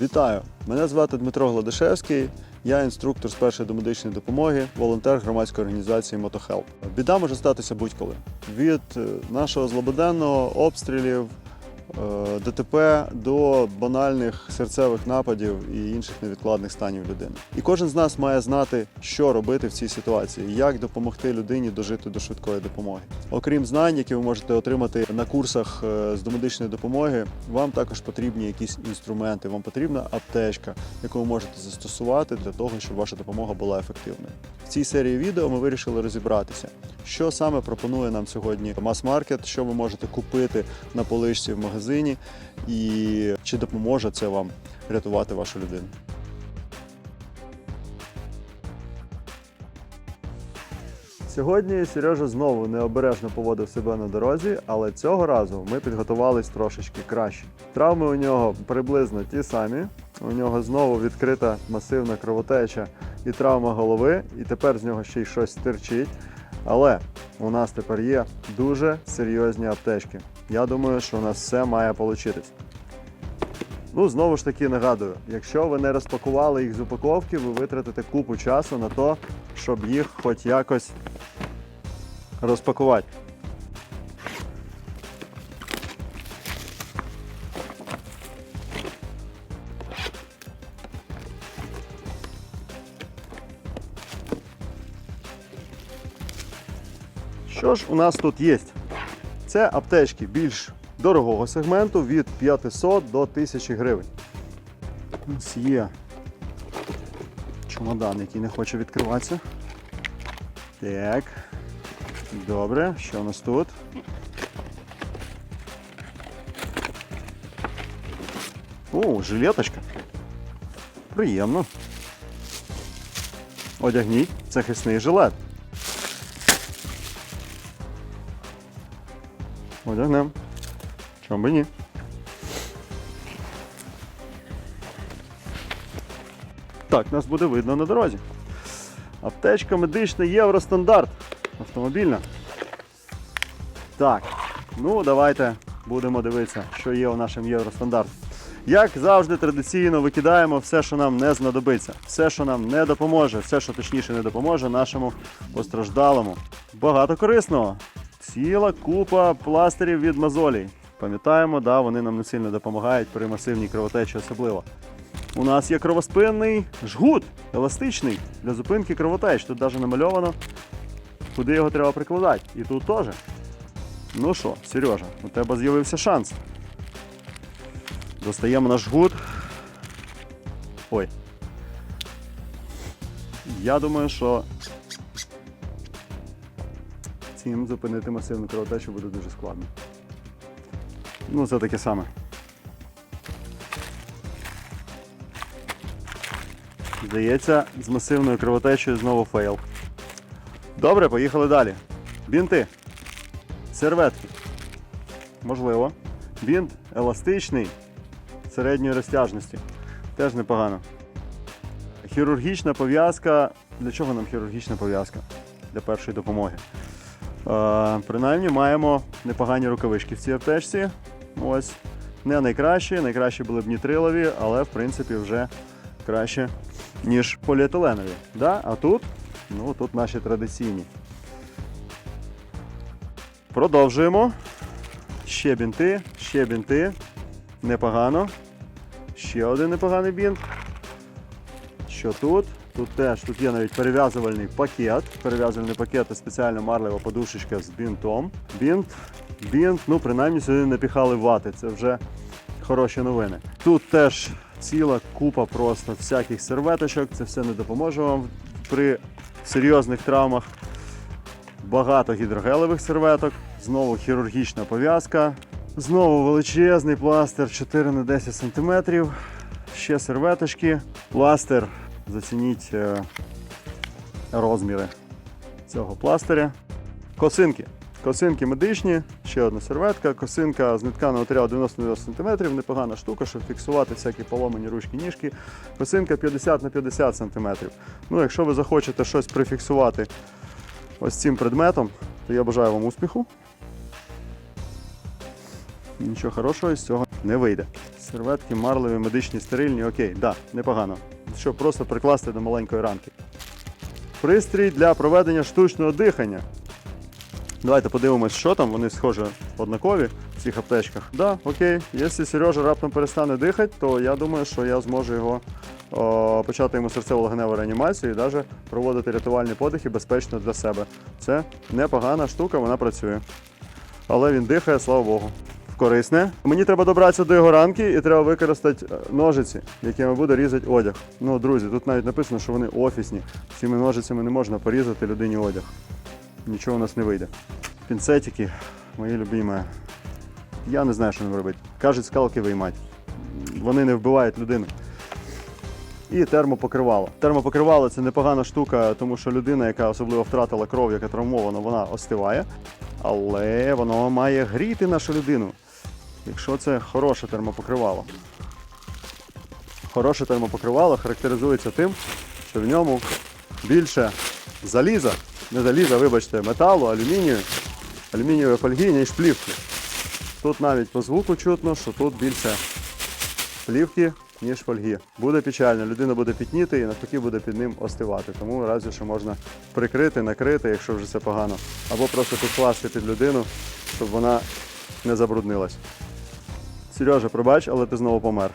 Вітаю! Мене звати Дмитро Гладишевський. Я інструктор з першої домедичної допомоги, волонтер громадської організації Мотохелп. Біда може статися будь-коли. Від е, нашого злободенного обстрілів, ДТП до банальних серцевих нападів і інших невідкладних станів людини. І кожен з нас має знати, що робити в цій ситуації, як допомогти людині дожити до швидкої допомоги. Окрім знань, які ви можете отримати на курсах е, з домедичної допомоги, вам також потрібні якісь інструменти. Вам потрібна аптечка, яку ви можете застосувати для того, щоб ваша допомога була ефективною. В цій серії відео ми вирішили розібратися, що саме пропонує нам сьогодні мас-маркет, що ви можете купити на поличці в магазині, і чи допоможе це вам рятувати вашу людину. Сьогодні Сережа знову необережно поводив себе на дорозі, але цього разу ми підготувались трошечки краще. Травми у нього приблизно ті самі. У нього знову відкрита масивна кровотеча і травма голови, і тепер з нього ще й щось стирчить. Але у нас тепер є дуже серйозні аптечки. Я думаю, що у нас все має получитись. Ну, знову ж таки нагадую, якщо ви не розпакували їх з упаковки, ви витратите купу часу на то, щоб їх хоч якось розпакувати. Що ж у нас тут є? Це аптечки більш дорогого сегменту від 500 до 1000 гривень. Нас є чемодан, який не хоче відкриватися. Так. Добре, що у нас тут? О, жилеточка. Приємно. Одягніть захисний жилет. Одягнем. Чому би ні? Так, нас буде видно на дорозі. Аптечка медична Євростандарт. Автомобільна. Так, ну давайте будемо дивитися, що є у нашому Євростандарті. Як завжди, традиційно викидаємо все, що нам не знадобиться, все, що нам не допоможе, все, що точніше не допоможе нашому постраждалому. Багато корисного. Ціла купа пластирів від мозолей. Пам'ятаємо, да, вони нам не сильно допомагають при масивній кровотечі особливо. У нас є кровоспинний жгут, еластичний для зупинки кровотеч. Тут навіть намальовано, куди його треба прикладати. І тут теж. Ну що, Сережа, у тебе з'явився шанс. Достаємо наш жгут. Ой. Я думаю, що цим зупинити масивну кровотечу буде дуже складно. Ну, це таке саме. Здається, з масивною кровотечею знову фейл. Добре, поїхали далі. Бінти. Серветки. Можливо. Бінт еластичний середньої розтяжності. Теж непогано. Хірургічна пов'язка. Для чого нам хірургічна пов'язка? Для першої допомоги. Е, принаймні маємо непогані рукавички в цій аптечці. Ось. Не найкращі, найкращі були б нітрилові, але в принципі вже краще, ніж поліетиленові. Да? А тут, ну тут наші традиційні. Продовжуємо. Ще бінти, ще бінти. Непогано. Ще один непоганий бінт. Що тут? Тут теж тут є навіть перев'язувальний пакет. Перев'язувальний пакет і спеціальна марлева подушечка з бінтом. Бінт, бінт, ну принаймні сюди не піхали вати. Це вже хороші новини. Тут теж ціла купа просто всяких серветочок. Це все не допоможе вам при серйозних травмах. Багато гідрогелевих серветок, знову хірургічна пов'язка, знову величезний пластир 4 на 10 см, ще серветочки, пластир, зацініть е, розміри цього пластиря. Косинки. Косинки медичні, ще одна серветка, косинка з нетканого матеріалу 90 см, непогана штука, щоб фіксувати всякі поломані ручки, ніжки. Косинка 50 на 50 см. Ну, якщо ви захочете щось прифіксувати ось цим предметом, то я бажаю вам успіху. Нічого хорошого з цього не вийде. Серветки, марливі, медичні, стерильні, окей, да, непогано. Щоб просто прикласти до маленької ранки. Пристрій для проведення штучного дихання. Давайте подивимось, що там. Вони схожі однакові в цих аптечках. Да, окей. Якщо Сережа раптом перестане дихати, то я думаю, що я зможу його о, почати йому серцево-легеневу реанімацію і навіть проводити рятувальні подихи безпечно для себе. Це непогана штука, вона працює. Але він дихає, слава Богу. Корисне. Мені треба добратися до його ранки і треба використати е, ножиці, якими буду різати одяг. Ну, друзі, тут навіть написано, що вони офісні. Цими ножицями не можна порізати людині одяг. Нічого у нас не вийде. Пінцетики, мої любимі. Я не знаю, що ним робити. Кажуть, скалки виймати. Вони не вбивають людину. І термопокривало. Термопокривало це непогана штука, тому що людина, яка особливо втратила кров, яка травмована, вона остиває. Але воно має гріти нашу людину. Якщо це хороше термопокривало. Хороше термопокривало характеризується тим, що в ньому більше заліза, не заліза, вибачте, металу, алюмінію, алюмінієвої фольги, ніж плівки. Тут навіть по звуку чутно, що тут більше плівки, ніж фольги. Буде печально, людина буде пітніти і навпаки буде під ним остивати. Тому разі, що можна прикрити, накрити, якщо вже це погано, або просто підкласти під людину, щоб вона не забруднилась. Сережа, пробач, але ти знову помер.